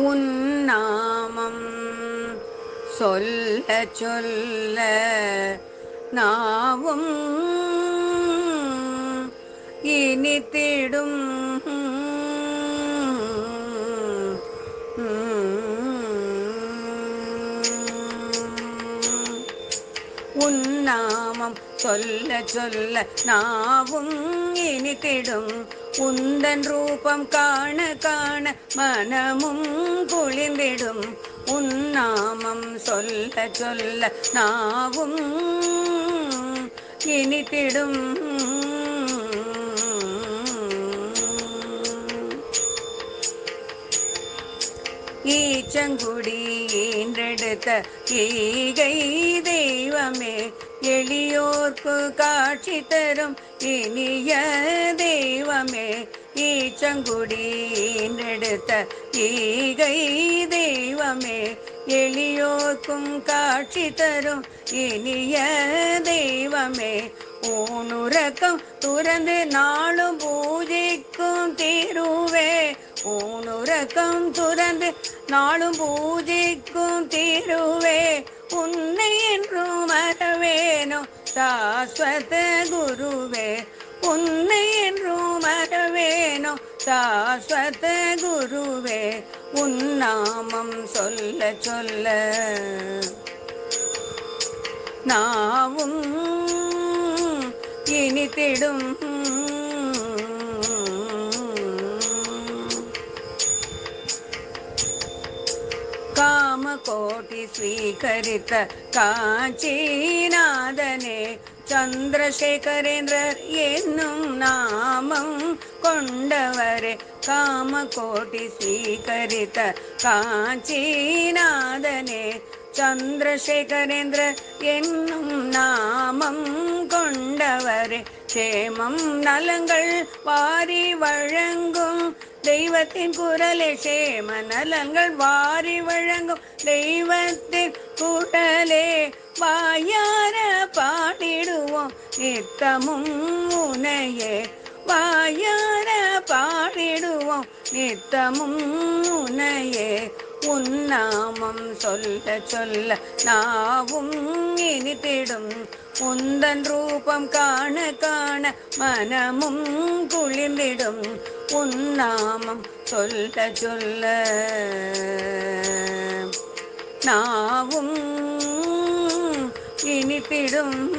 உன்னாமம் சொல்ல சொல்ல நாவும் இனித்திடும் உன் நாமம் சொல்ல சொல்ல நாவும் இனித்திடும் உந்தன் ரூபம் காண காண மனமும் குளிர்ந்திடும். உன்னாமம் சொல்ல சொல்ல நாவும் இனித்திடும் ஈச்சங்குடி ஈன்றெடுத்த ஈகை தெய்வமே எளியோர்க்கு காட்சி தரும் இனிய தெய்வமே. ஈச்சங்குடி ஈன்றெடுத்த ஈகை தெய்வமே எளியோர்க்கும் காட்சி தரும் இனிய தெய்வமே. ஊனுறக்கம் துறந்து நாளும் பூஜைக்கும் தீருவே ஊனு ஊனுறக்கம் துறந்து நாளும் பூஜைக்கும் தீருவே. உன்னை என்றும் மறவேனோ சாஸ்வத குருவே. உன்னை என்றும் மறவேனோ சாஸ்வத குருவே. உன் நாமம் சொல்ல சொல்ல. நாவும் இனித்திடும் கோட்டி ஸ்வீகரித்த காஞ்சிநாதனே சந்திரசேகரேந்திரர் என்னும் நாமம் கொண்டவரே. காமகோட்டி ஸ்வீகரித்த காஞ்சிநாதனே சந்திரசேகரேந்திரர் என்னும் நாமம் கொண்டவரே. சேமம் நலங்கள் வாரி வழங்கும் தெய்வத்தின் குரலே சேம நலங்கள் வாரி வழங்கும். தெய்வத்தின் குரலே வாயார பாடிடுவோம். நித்தமும் உனையே வாயார பாடிடுவோம். நித்தமும் உனையே உன்னாமம் சொல்ல சொல்ல நாவும் இனித்திடும். உந்தன் ரூபம் காண காண மனமும் குளிர்ந்திடும். உன்னாமம் சொல்ல சொல்ல நாவும் இனித்திடும்.